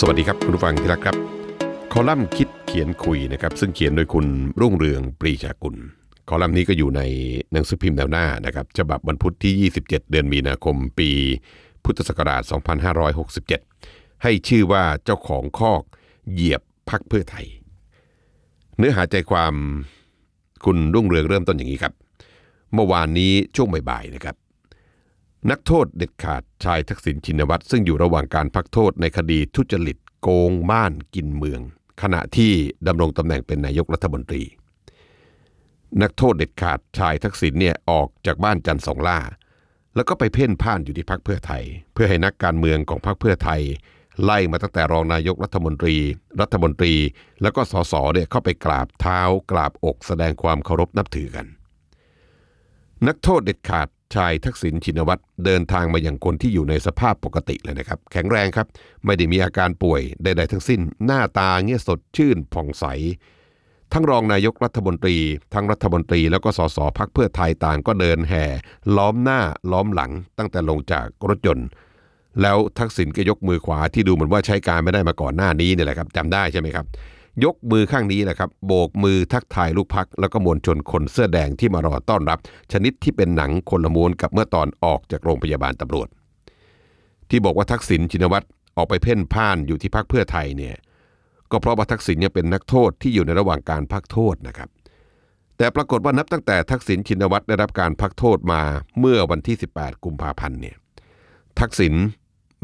สวัสดีครับคุณผู้ฟังที่รักครับ คอลัมน์คิดเขียนคุยนะครับ ซึ่งเขียนโดยคุณรุ่งเรืองปรีชากุล คอลัมน์นี้ก็อยู่ในหนังสือพิมพ์แนวหน้านะครับฉบับวันพุธที่ 27 เดือนมีนาคม ปีพุทธศักราช 2567 ให้ชื่อว่าเจ้าของคอกเหยียบพักเพื่อไทย เนื้อหาใจความคุณรุ่งเรืองเริ่มต้นอย่างนี้ครับ เมื่อวานนี้ช่วงบ่ายๆนะครับ นักโทษเด็ดขาดชายทักษิณชินวัตรซึ่งอยู่ระหว่างการพักโทษในคดีทุจริตโกงบ้านกินเมือง ขณะที่ดำรงตำแหน่งเป็นนายกรัฐมนตรี นักโทษเด็ดขาดชายทักษิณเนี่ยออกจากบ้านจันทร์สองล่า แล้วก็ไปเพ่นพ่านอยู่ที่พักเพื่อไทย เพื่อให้นักการเมืองของพักเพื่อไทย ไล่มาตั้งแต่รองนายกรัฐมนตรี รัฐมนตรี แล้วก็สสเนี่ยเข้าไปกราบเท้ากราบอกแสดงความเคารพนับถือกัน นักโทษเด็ดขาด ชายทักษิณชินวัตรเดินทางมาอย่างคนที่อยู่ในสภาพปกติเลยนะครับ แข็งแรงครับ ไม่ได้มีอาการป่วยใดๆทั้งสิ้น หน้าตาเงี้ยสดชื่นผ่องใส ทั้งรองนายกรัฐมนตรี ทั้งรัฐมนตรีแล้วก็สสพักเพื่อไทยต่างก็เดินแห่ ล้อมหน้าล้อมหลัง ตั้งแต่ลงจากรถยนต์ แล้วทักษิณก็ยกมือขวาที่ดูเหมือนว่าใช้การไม่ได้มาก่อนหน้านี้เนี่ยแหละครับจำได้ใช่ไหมครับ ยกมือข้างนี้แหละครับโบกมือทักทายลูกพัก แล้วก็มวลชนคนเสื้อแดงที่มารอต้อนรับ ชนิดที่เป็นหนังคนละม้วนกับเมื่อตอนออกจากโรงพยาบาลตำรวจ ที่บอกว่าทักษิณชินวัตรออกไปเพ่นพ่านอยู่ที่พักเพื่อไทยเนี่ยก็เพราะว่าทักษิณยังเป็นนักโทษที่อยู่ในระหว่างการพักโทษนะครับ แต่ปรากฏว่านับตั้งแต่ทักษิณชินวัตรได้รับการพักโทษมาเมื่อวันที่ 18 กุมภาพันธ์เนี่ยทักษิณ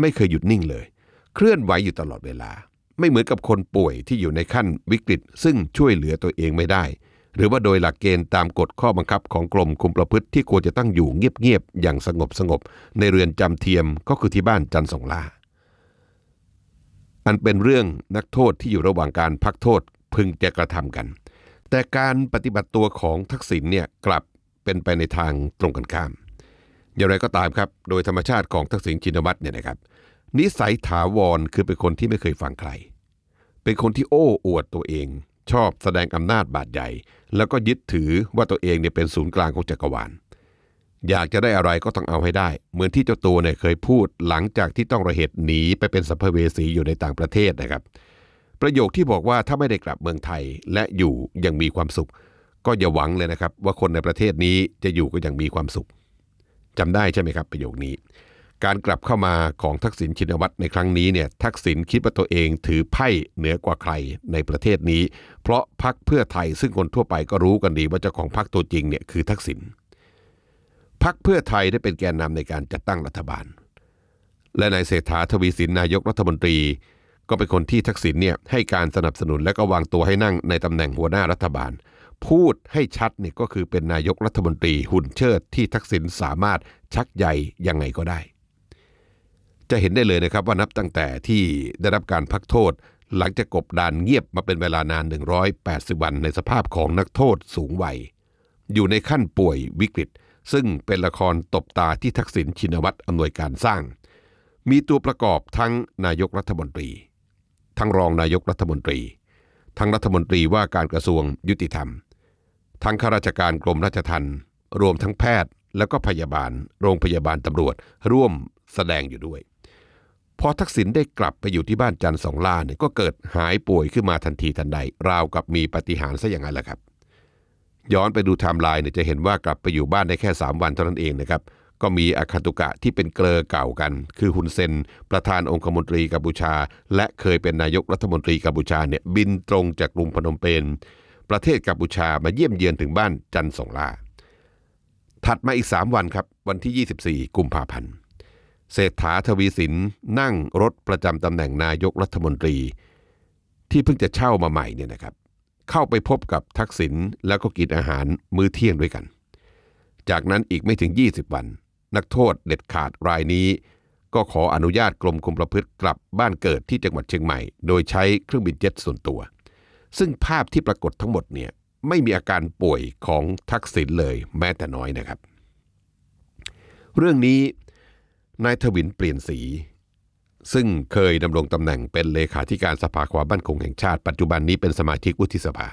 ไม่เคยหยุดนิ่งเลย เคลื่อนไหวอยู่ตลอดเวลา ไม่เหมือนกับคนป่วยที่อยู่ในขั้นวิกฤต ซึ่งช่วยเหลือตัวเองไม่ได้ หรือว่าโดยหลักเกณฑ์ตามกฎข้อบังคับของกรมคุมประพฤติที่ควรจะตั้งอยู่เงียบๆอย่างสงบสงบในเรือนจำเทียมก็คือที่บ้านจันทร์สงลาอันเป็นเรื่องนักโทษที่อยู่ระหว่างการพักโทษพึงจะกระทำกัน แต่การปฏิบัติตัวของทักษิณเนี่ยกลับเป็นไปในทางตรงกันข้าม อย่างไรก็ตามครับ โดยธรรมชาติของทักษิณชินวัตรเนี่ยนะครับ นิสัยถาวรคือเป็นคนที่ไม่เคยฟังใคร เป็นคนที่โอ้อวดตัวเอง ชอบแสดงอำนาจบาดใหญ่ แล้วก็ยึดถือว่าตัวเองเนี่ยเป็นศูนย์กลางของจักรวาล อยากจะได้อะไรก็ต้องเอาให้ได้ เหมือนที่เจ้าตัวเนี่ยเคยพูดหลังจากที่ต้องระเหตุหนีไปเป็นสัมภเวสีอยู่ในต่างประเทศนะครับ ประโยคที่บอกว่าถ้าไม่ได้กลับเมืองไทยและอยู่ยังมีความสุข ก็อย่าหวังเลยนะครับ ว่าคนในประเทศนี้จะอยู่ก็ยังมีความสุขจำได้ใช่ไหมครับ ประโยคนี้ การกลับเข้ามาของทักษิณชินวัตรในครั้งนี้เนี่ยทักษิณคิดว่าตัวเองถือไพ่เหนือกว่าใครในประเทศนี้ เพราะพักเพื่อไทยซึ่งคนทั่วไปก็รู้กันดีว่าเจ้าของพักตัวจริงเนี่ยคือทักษิณพักเพื่อไทยได้เป็นแกนนำในการจัดตั้งรัฐบาล และนายเศรษฐาทวีสินนายกรัฐมนตรี ก็เป็นคนที่ทักษิณเนี่ยให้การสนับสนุนและก็วางตัวให้นั่งในตำแหน่งหัวหน้ารัฐบาล พูดให้ชัดเนี่ยก็คือเป็นนายกรัฐมนตรีหุ่นเชิดที่ทักษิณสามารถชักใยยังไงก็ได้ จะเห็นได้เลยนะครับว่านับตั้งแต่ที่ได้รับการพักโทษ หลังจากกบดานเงียบมาเป็นเวลานาน 180 วันในสภาพของนักโทษสูงวัย อยู่ในขั้นป่วยวิกฤต ซึ่งเป็นละครตบตาที่ทักษิณชินวัตรอำนวยการสร้าง มีตัวประกอบทั้งนายกรัฐมนตรี ทั้งรองนายกรัฐมนตรี ทั้งรัฐมนตรีว่าการกระทรวงยุติธรรม ทั้งข้าราชการกรมราชทัณฑ์รวมทั้งแพทย์แล้วก็พยาบาล โรงพยาบาลตำรวจร่วมแสดงอยู่ด้วย พอทักษิณได้กลับไปอยู่ที่บ้านจันทร์สองล่าเนี่ยก็เกิดหายป่วยขึ้นมาทันทีทันใด ราวกับมีปฏิหารซะอย่างนั้นแหละครับ ย้อนไปดูไทม์ไลน์เนี่ยจะเห็นว่ากลับไปอยู่บ้านได้แค่ 3 วันเท่านั้นเองนะครับ ก็มีอาคันตุกะที่เป็นเกลอเก่ากัน คือฮุนเซน ประธานองคมนตรีกัมพูชา และเคยเป็นนายกรัฐมนตรีกัมพูชาเนี่ยบินตรงจากกรุงพนมเปญประเทศกัมพูชามาเยี่ยมเยือนถึงบ้านจันทร์สองล่าถัดมาอีก 3 วันครับวันที่ 24 กุมภาพันธ์ เศรษฐาทวีสินนั่งรถประจำตำแหน่งนายกรัฐมนตรี ที่เพิ่งจะเช่ามาใหม่เนี่ยนะครับ เข้าไปพบกับทักษิณแล้วก็กินอาหารมื้อเที่ยงด้วยกัน จากนั้นอีกไม่ถึง 20 วัน นักโทษเด็ดขาดรายนี้ ก็ขออนุญาตกรมคุมประพฤติกลับบ้านเกิดที่จังหวัดเชียงใหม่ โดยใช้เครื่องบินเจ็ตส่วนตัว ซึ่งภาพที่ปรากฏทั้งหมดเนี่ยไม่มีอาการป่วยของทักษิณเลยแม้แต่น้อยนะครับ เรื่องนี้ นายทวินเปลี่ยนสี ซึ่งเคยดำรงตำแหน่งเป็นเลขาธิการสภาความมั่นคงแห่งชาติ ปัจจุบันนี้เป็นสมาชิกวุฒิสภา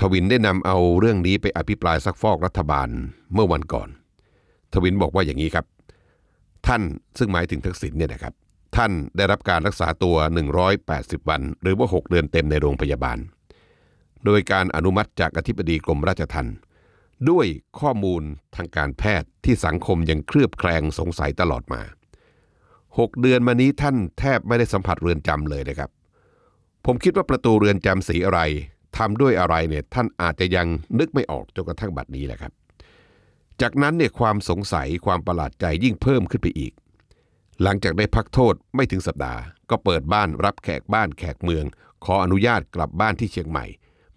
ทวินได้นำเอาเรื่องนี้ไปอภิปรายซักฟอกรัฐบาลเมื่อวันก่อน ทวินบอกว่าอย่างนี้ครับ ท่านซึ่งหมายถึงทักษิณเนี่ยนะครับ ท่านได้รับการรักษาตัว 180 วัน หรือว่า 6 เดือนเต็มในโรงพยาบาล โดยการอนุมัติจากอธิบดีกรมราชทัณฑ์ ด้วยข้อมูลทางการแพทย์ที่สังคมยังเคลือบแคลงสงสัยตลอดมา 6 เดือนมานี้ท่านแทบไม่ได้สัมผัสเรือนจำเลยนะครับ ผมคิดว่าประตูเรือนจำสีอะไรทำด้วยอะไรเนี่ยท่านอาจจะยังนึกไม่ออกจนกระทั่งบัดนี้แหละครับ จากนั้นเนี่ยความสงสัยความประหลาดใจยิ่งเพิ่มขึ้นไปอีก หลังจากได้พักโทษไม่ถึงสัปดาห์ ก็เปิดบ้านรับแขกบ้านแขกเมือง ขออนุญาตกลับบ้านที่เชียงใหม่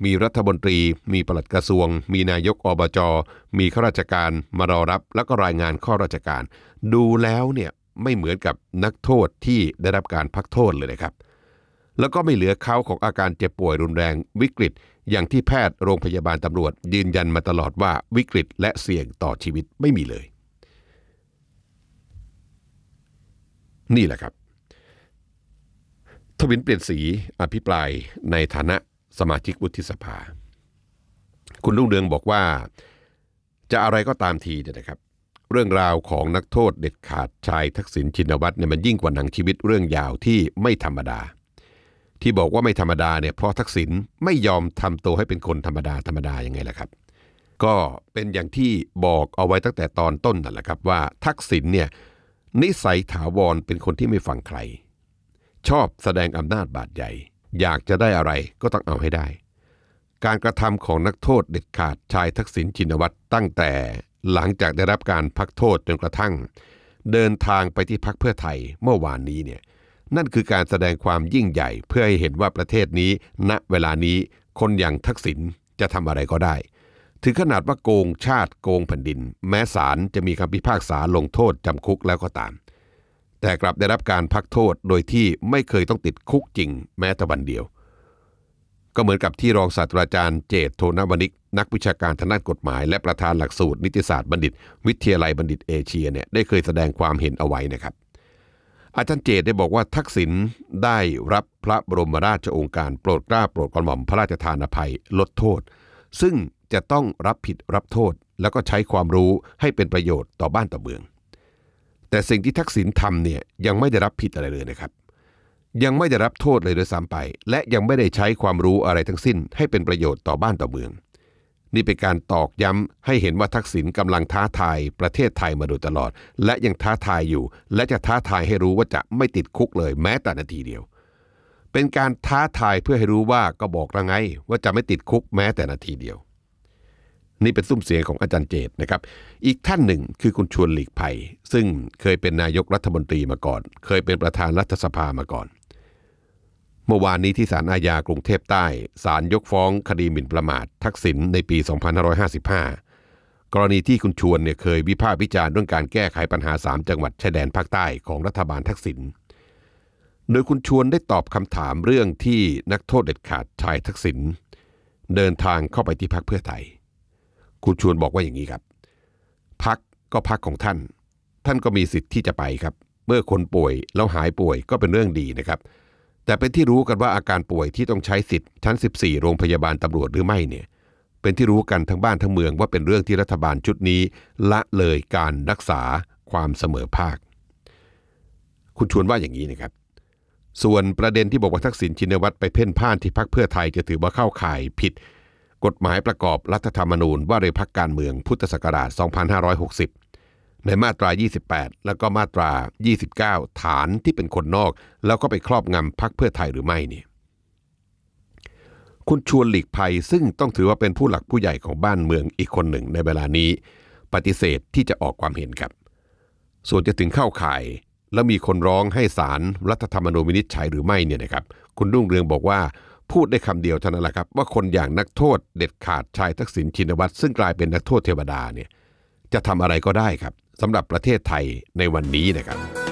มีรัฐมนตรี มีปลัดกระทรวง มีนายกอบจมีข้าราชการมารอรับแล้วก็รายงานข้อราชการ ดูแล้วเนี่ยไม่เหมือนกับนักโทษที่ได้รับการพักโทษเลยนะครับ แล้วก็ไม่เหลือเขาของอาการเจ็บป่วยรุนแรงวิกฤต อย่างที่แพทย์โรงพยาบาลตำรวจ ยืนยันมาตลอดว่าวิกฤตและเสี่ยงต่อชีวิตไม่มีเลย นี่แหละครับทวินเปลี่ยนสีอภิปรายในฐานะ สมาชิกวุฒิสภา คุณลุงเรืองบอกว่า จะอะไรก็ตามทีเนี่ยนะครับ เรื่องราวของนักโทษเด็ดขาดชายทักษิณชินวัตรเนี่ยมันยิ่งกว่าหนังชีวิตเรื่องยาวที่ไม่ธรรมดา ที่บอกว่าไม่ธรรมดาเนี่ยเพราะทักษิณไม่ยอมทำตัวให้เป็นคนธรรมดาธรรมดายังไงล่ะครับ ก็เป็นอย่างที่บอกเอาไว้ตั้งแต่ตอนต้นนั่นแหละครับว่าทักษิณเนี่ยนิสัยถาวรเป็นคนที่ไม่ฟังใคร ชอบแสดงอำนาจบาดใหญ่ อยากจะได้อะไรก็ต้องเอาให้ได้ การกระทำของนักโทษเด็ดขาดชายทักษิณชินวัตรตั้งแต่หลังจากได้รับการพักโทษจนกระทั่ง เดินทางไปที่พักเพื่อไทยเมื่อวานนี้เนี่ยนั่นคือการแสดงความยิ่งใหญ่เพื่อให้เห็นว่าประเทศนี้ ณเวลานี้คนอย่างทักษิณจะทำอะไรก็ได้ ถึงขนาดว่าโกงชาติโกงแผ่นดิน แม้ศาลจะมีคำพิพากษาลงโทษจำคุกแล้วก็ตาม แต่กลับได้รับการพักโทษโดยที่ไม่เคยต้องติดคุกจริงแม้แต่วันเดียว ก็เหมือนกับที่รองศาสตราจารย์เจตโทนวนิก นักวิชาการทางด้านกฎหมาย และประธานหลักสูตรนิติศาสตร์บัณฑิต วิทยาลัยบัณฑิตเอเชียเนี่ยได้เคยแสดงความเห็นเอาไว้นะครับ อาจารย์เจตได้บอกว่าทักษิณได้รับพระบรมราชโองการโปรดเกล้าโปรดกระหม่อมพระราชทานอภัยลดโทษ ซึ่งจะต้องรับผิดรับโทษ แล้วก็ใช้ความรู้ให้เป็นประโยชน์ต่อบ้านต่อเมือง แต่สิ่งที่ทักษิณทำเนี่ยยังไม่ได้รับผิดอะไรเลยนะครับ ยังไม่ได้รับโทษเลยด้วยซ้ำไป และยังไม่ได้ใช้ความรู้อะไรทั้งสิ้น ให้เป็นประโยชน์ต่อบ้านต่อเมือง นี่เป็นการตอกย้ำให้เห็นว่าทักษิณกำลังท้าทายประเทศไทยมาโดยตลอด และยังท้าทายอยู่ และจะท้าทายให้รู้ว่าจะไม่ติดคุกเลยแม้แต่นาทีเดียว เป็นการท้าทายเพื่อให้รู้ว่าก็บอกแล้วไงว่าจะไม่ติดคุกแม้แต่นาทีเดียว นี่เป็นซุ้มเสียงของอาจารย์เจตนะครับ อีกท่านหนึ่งคือคุณชวนหลีกภัย ซึ่งเคยเป็นนายกรัฐมนตรีมาก่อน เคยเป็นประธานรัฐสภามาก่อน เมื่อวานนี้ที่ศาลอาญากรุงเทพใต้ศาลยกฟ้องคดีหมิ่นประมาท ทักษิณในปี 2555 กรณีที่คุณชวนเนี่ยเคยวิพากษ์วิจารณ์เรื่องการแก้ไขปัญหา 3 จังหวัดชายแดนภาคใต้ของรัฐบาลทักษิณโดยคุณชวนได้ตอบคำถามเรื่องที่นักโทษเด็ดขาดชายทักษิณเดินทางเข้าไปที่พักเพื่อไทย คุณชวนบอกว่าอย่างนี้ครับ พักก็พักของท่าน ท่านก็มีสิทธิ์ที่จะไปครับ เมื่อคนป่วยแล้วหายป่วยก็เป็นเรื่องดีนะครับ แต่เป็นที่รู้กันว่าอาการป่วยที่ต้องใช้สิทธิ์ชั้น 14 โรงพยาบาลตำรวจหรือไม่เนี่ย เป็นที่รู้กันทั้งบ้านทั้งเมืองว่าเป็นเรื่องที่รัฐบาลชุดนี้ ละเลยการรักษาความเสมอภาค คุณชวนว่าอย่างนี้นะครับส่วนประเด็นที่บอกว่าทักษิณชินวัตรไปเพ่นพ่านที่พักเพื่อไทยจะถือว่าเข้าข่ายผิด กฎหมายประกอบรัฐธรรมนูญว่าโดยพักการเมืองพุทธศักราช 2560 ในมาตรา 28 แล้วก็มาตรา 29 ฐานที่เป็นคนนอก แล้วก็ไปครอบงำพักเพื่อไทยหรือไม่เนี่ยคุณชวนหลีกภัยซึ่งต้องถือว่าเป็นผู้หลักผู้ใหญ่ของบ้านเมืองอีกคนหนึ่งในเวลานี้ ปฏิเสธที่จะออกความเห็นครับ ส่วนจะถึงเข้าข่าย แล้วมีคนร้องให้ศาลรรัฐธรรมนูญวินิจฉัยหรือไม่เนี่ยนะครับ คุณรุ่งเรืองบอกว่า พูดได้คำเดียวเท่านั้นแหละครับ ว่าคนอย่างนักโทษเด็ดขาดชายทักษิณชินวัตรซึ่งกลายเป็นนักโทษเทวดาเนี่ยจะทำอะไรก็ได้ครับสำหรับประเทศไทยในวันนี้นะครับ